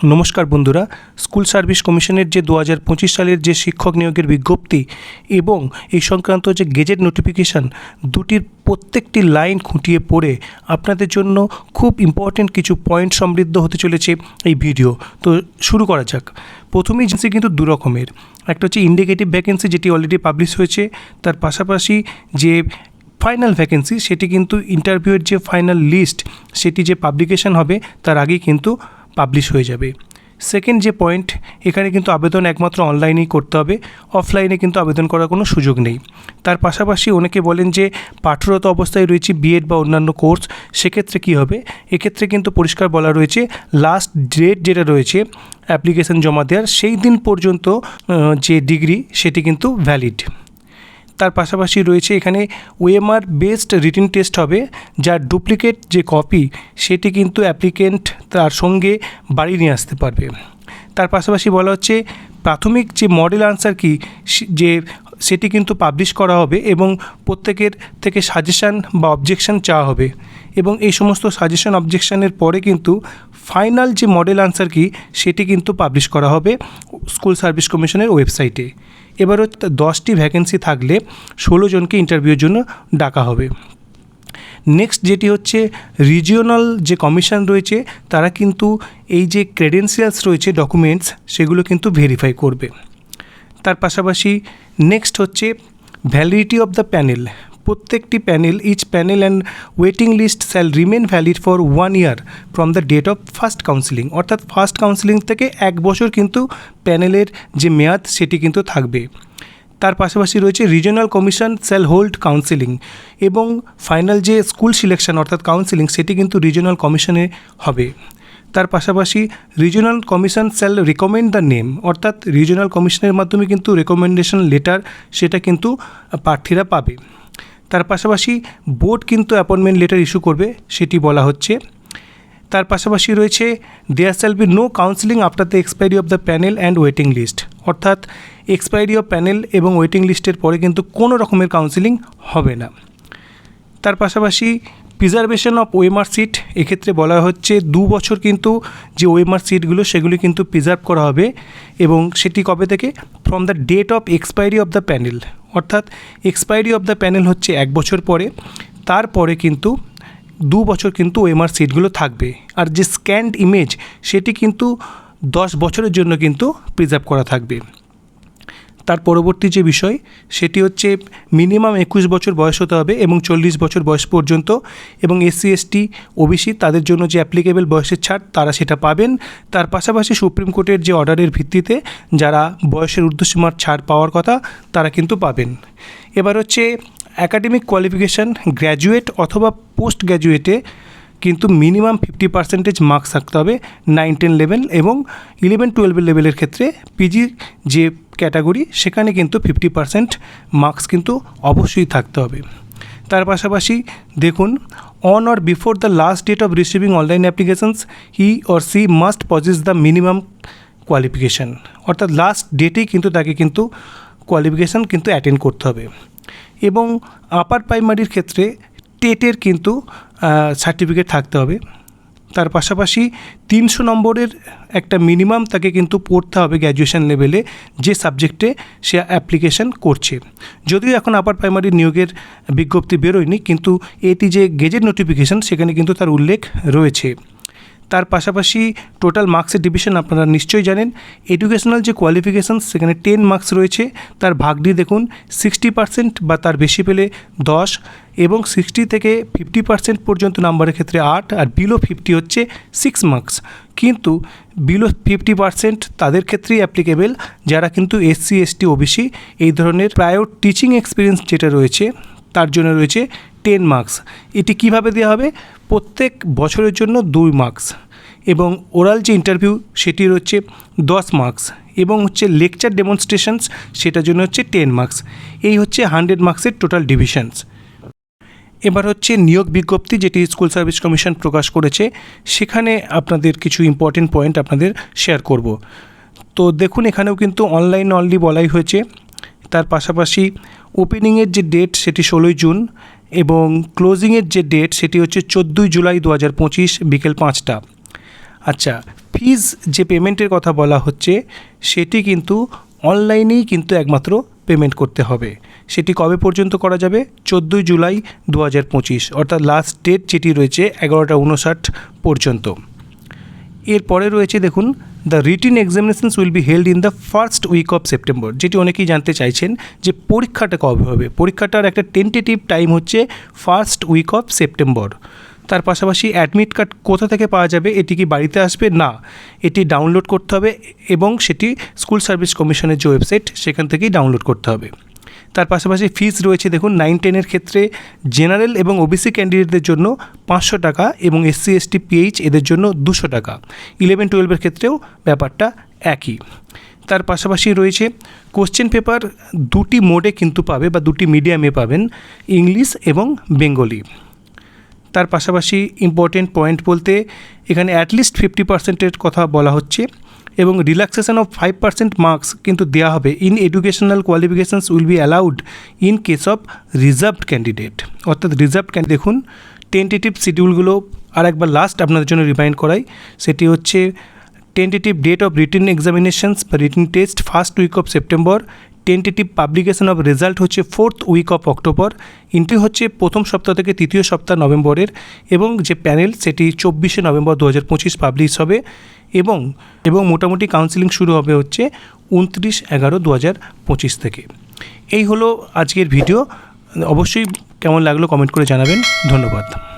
নমস্কার বন্ধুরা, school service কমিশনের যে দু হাজার পঁচিশ সালের যে শিক্ষক নিয়োগের বিজ্ঞপ্তি এবং এই সংক্রান্ত যে গেজেট নোটিফিকেশান, দুটির প্রত্যেকটি লাইন খুঁটিয়ে পড়ে আপনাদের জন্য খুব ইম্পর্টেন্ট কিছু পয়েন্ট সমৃদ্ধ হতে চলেছে এই ভিডিও তো শুরু করা যাক। প্রথমেই জিনিস কিন্তু দু রকমের। একটা হচ্ছে ইন্ডিকেটিভ ভ্যাকেন্সি যেটি অলরেডি পাবলিশ হয়েছে, তার পাশাপাশি যে ফাইনাল ভ্যাকেন্সি সেটি কিন্তু ইন্টারভিউয়ের যে ফাইনাল লিস্ট সেটি যে পাবলিকেশন হবে, তার আগেই কিন্তু পাবলিশ হয়ে যাবে। সেকেন্ড যে পয়েন্ট এখানে কিন্তু আবেদন একমাত্র অনলাইনেই করতে হবে। অফলাইনে কিন্তু আবেদন করার কোনো সুযোগ নেই। তার পাশাপাশি অনেকে বলেন যে, পাঠরত অবস্থায় রয়েছে বিএড বা অন্যান্য কোর্স সেক্ষেত্রে কী হবে? এক্ষেত্রে কিন্তু পরিষ্কার বলা রয়েছে লাস্ট ডেট যেটা রয়েছে অ্যাপ্লিকেশন জমা দেওয়ার সেই দিন পর্যন্ত যে ডিগ্রি সেটি কিন্তু ভ্যালিড তার পাশাপাশি রয়েছে এখানে ওএমআর বেসড রিটেন টেস্ট হবে, যার ডুপ্লিকেট যে কপি, সেটি কিন্তু অ্যাপ্লিকেন্ট তার সঙ্গে বাড়ি নিয়ে আসতে পারবে। তার পাশাপাশি বলা হচ্ছে, প্রাথমিক যে মডেল আনসার কি যে সেটি কিন্তু পাবলিশ করা হবে এবং প্রত্যেকের থেকে সাজেশান বা অবজেকশন চাওয়া হবে। এবং এই সমস্ত সাজেশন, অবজেকশানের পরে কিন্তু ফাইনাল যে মডেল আনসার কি, সেটি কিন্তু পাবলিশ করা হবে স্কুল সার্ভিস কমিশনের ওয়েবসাইটে। এবার হচ্ছে দশটি ভ্যাকেন্সি থাকলে ষোলো জনকে ইন্টারভিউর জন্য ডাকা হবে। নেক্সট যেটি হচ্ছে রিজিওনাল যে কমিশন রয়েছে, তারা কিন্তু এই যে ক্রেডেন্সিয়ালস রয়েছে ডকুমেন্টস সেগুলো কিন্তু ভেরিফাই করবে। তার পাশাপাশি নেক্সট হচ্ছে ভ্যালিডিটি অফ দ্য প্যানেল প্রত্যেকটি panel each panel and waiting list shall remain valid for one year from the date of first counselling অর্থাৎ ফার্স্ট কাউন্সিলিং থেকে এক বছর কিন্তু প্যানেলের যে মেয়াদ, সেটি কিন্তু থাকবে। তার পাশাপাশি রয়েছে regional commission shall hold counselling এবং ফাইনাল যে স্কুল সিলেকশন অর্থাৎ কাউন্সিলিং সেটি কিন্তু রিজনাল কমিশনে হবে। তার পাশাপাশি regional commission shall recommend the name অর্থাৎ রিজনাল কমিশনের মাধ্যমে কিন্তু রেকমেন্ডেশন লেটার সেটা কিন্তু প্রার্থীরা পাবে। তার পাশাপাশি বোর্ড কিন্তু অ্যাপয়েন্টমেন্ট লেটার ইস্যু করবে, সেটি বলা হচ্ছে। তার পাশাপাশি রয়েছে there shall be no counselling after the expiry of the panel and waiting list অর্থাৎ এক্সপায়ারি অফ প্যানেল এবং ওয়েটিং লিস্টের পরে কিন্তু কোনো রকমের কাউন্সিলিং হবে না। তার পাশাপাশি প্রিজার্ভেশন অফ ওয়েমার সিট এক্ষেত্রে বলা হচ্ছে দু বছর কিন্তু যে ওয়েমার সিটগুলো সেগুলি কিন্তু প্রিজার্ভ করা হবে এবং সেটি কবে থেকে? From the date of expiry of the panel অর্থাৎ এক্সপায়ারি অফ দ্য প্যানেল হচ্ছে এক বছর পরে। তারপরে কিন্তু দু বছর কিন্তু ওএমআর সিটগুলো থাকবে। আর যে স্ক্যান্ড ইমেজ সেটি কিন্তু দশ বছরের জন্য কিন্তু প্রিজার্ভ করা থাকবে। তার পরবর্তী যে বিষয়, সেটি হচ্ছে মিনিমাম একুশ বছর বয়স হতে হবে এবং চল্লিশ বছর বয়স পর্যন্ত এবং এসসি, এসটি, ওবিসি তাদের জন্য যে অ্যাপ্লিকেবল বয়সের ছাড়, তারা সেটা পাবেন। তার পাশাপাশি সুপ্রিম কোর্টের যে অর্ডারের ভিত্তিতে যারা বয়সের ঊর্ধ্বসীমার ছাড় পাওয়ার কথা, তারা কিন্তু পাবেন। এবার হচ্ছে অ্যাকাডেমিক কোয়ালিফিকেশান গ্র্যাজুয়েট অথবা পোস্ট গ্র্যাজুয়েটে কিন্তু মিনিমাম ফিফটি পার্সেন্টেজ মার্কস থাকতে হবে নাইন টেন লেভেল এবং ইলেভেন টুয়েলভের লেভেলের ক্ষেত্রে। পিজি যে ক্যাটাগরি, সেখানে কিন্তু ফিফটি পার্সেন্ট মার্কস কিন্তু অবশ্যই থাকতে হবে। তার পাশাপাশি দেখুন on or before the last date of receiving online applications he or she must possess the minimum qualification অর্থাৎ লাস্ট ডেটেই কিন্তু তাকে কিন্তু কোয়ালিফিকেশান কিন্তু অ্যাটেন্ড করতে হবে। এবং আপার প্রাইমারির ক্ষেত্রে টেটের কিন্তু সার্টিফিকেট থাকতে হবে। তার পাশাপাশি তিনশো নম্বরের একটা মিনিমাম তাকে কিন্তু পড়তে হবে গ্র্যাজুয়েশন লেভেলে যে সাবজেক্টে সে অ্যাপ্লিকেশন করছে। যদিও এখন আপার প্রাইমারি নিয়োগের বিজ্ঞপ্তি বেরোয়নি, কিন্তু এটি যে গেজেট নোটিফিকেশান সেখানে কিন্তু তার উল্লেখ রয়েছে। তার পাশাপাশি টোটাল মার্কসের ডিভিশন আপনারা নিশ্চয়ই জানেন। এডুকেশনাল যে কোয়ালিফিকেশান সেখানে টেন মার্কস রয়েছে। তার ভাগটি দেখুন সিক্সটি পার্সেন্ট বা তার বেশি পেলে দশ এবং সিক্সটি থেকে ফিফটি পার্সেন্ট পর্যন্ত নাম্বারের ক্ষেত্রে আট আর বিলো ফিফটি হচ্ছে সিক্স মার্কস কিন্তু বিলো ফিফটি পার্সেন্ট তাদের ক্ষেত্রেই অ্যাপ্লিকেবেল যারা কিন্তু এসসি এসটি ওবিসি এই ধরনের প্রায় টিচিং এক্সপিরিয়েন্স যেটা রয়েছে, তার জন্য রয়েছে টেন মার্কস এটি কীভাবে দেওয়া হবে? প্রত্যেক বছরের জন্য দুই মার্কস এবং ওরাল যে ইন্টারভিউ সেটির হচ্ছে দশ মার্কস এবং হচ্ছে লেকচার ডেমনস্ট্রেশনস সেটার জন্য হচ্ছে টেন মার্কস। এই হচ্ছে হান্ড্রেড মার্কসের টোটাল ডিভিশনস। এবার হচ্ছে নিয়োগ বিজ্ঞপ্তি যেটি স্কুল সার্ভিস কমিশন প্রকাশ করেছে, সেখানে আপনাদের কিছু ইম্পর্টেন্ট পয়েন্ট আপনাদের শেয়ার করব। তো দেখুন, এখানেও কিন্তু অনলাইন অনলি বলাই হয়েছে। তার পাশাপাশি ওপেনিংয়ের যে ডেট সেটি ষোলোই জুন এবং ক্লোজিংয়ের যে ডেট সেটি হচ্ছে চোদ্দোই জুলাই দু হাজার পঁচিশ বিকেল পাঁচটা। আচ্ছা ফিজ যে পেমেন্টের কথা বলা হচ্ছে, সেটি কিন্তু অনলাইনেই কিন্তু একমাত্র পেমেন্ট করতে হবে। সেটি কবে পর্যন্ত করা যাবে? চোদ্দোই জুলাই দু হাজার পঁচিশ, অর্থাৎ লাস্ট ডেট যেটি রয়েছে এগারোটা উনষাট পর্যন্ত। এরপরে রয়েছে দেখুন the written examinations will be held in the first week of September যেটি অনেকেই জানতে চাইছেন যে পরীক্ষাটা কবে হবে। পরীক্ষাটার একটা টেন্টেটিভ টাইম হচ্ছে ফার্স্ট উইক অফ সেপ্টেম্বর তার পাশাপাশি অ্যাডমিট কার্ড কোথা থেকে পাওয়া যাবে, এটি কি বাড়িতে আসবে? না। এটি ডাউনলোড করতে হবে এবং সেটি স্কুল সার্ভিস কমিশনের যে ওয়েবসাইট সেখান থেকেই ডাউনলোড করতে হবে। তার পাশাপাশি ফিজ রয়েছে, দেখুন নাইন টেনের ক্ষেত্রে জেনারেল এবং ওবিসি ক্যান্ডিডেটদের জন্য পাঁচশো টাকা এবং এসসি এসটি পিএইচ এদের জন্য দুশো টাকা। ইলেভেন টুয়েলভের ক্ষেত্রেও ব্যাপারটা একই। তার পাশাপাশি রয়েছে কোশ্চেন পেপার দুটি মোডে কিন্তু পাবে বা দুটি মিডিয়ামে পাবেন ইংলিশ এবং বেঙ্গলি তার পাশাপাশি ইম্পর্টেন্ট পয়েন্ট বলতে, এখানে অ্যাটলিস্ট ফিফটি পার্সেন্টের কথা বলা হচ্ছে। এবং relaxation of five percent marks কিন্তু দেওয়া হবে। In educational qualifications will be allowed in case of reserved candidate অর্থাৎ ক্যান্ডিডেট দেখুন টেন্টেটিভ শিডিউলগুলো আর একবার লাস্ট আপনাদের জন্য রিমাইন্ড করাই। সেটি হচ্ছে tentative date of written examinations বা written test first week of September tentative publication of result হচ্ছে fourth week of October entry হচ্ছে প্রথম সপ্তাহ থেকে তৃতীয় সপ্তাহ নভেম্বরের এবং যে প্যানেল সেটি চব্বিশে নভেম্বর দু হাজার পঁচিশ পাবলিশ হবে। এবং এবং মোটামুটি কাউন্সিলিং শুরু হবে হচ্ছে উনত্রিশ এগারো দু হাজার পঁচিশ থেকে। এই হলো আজকের ভিডিও অবশ্যই কেমন লাগল কমেন্ট করে জানাবেন। ধন্যবাদ।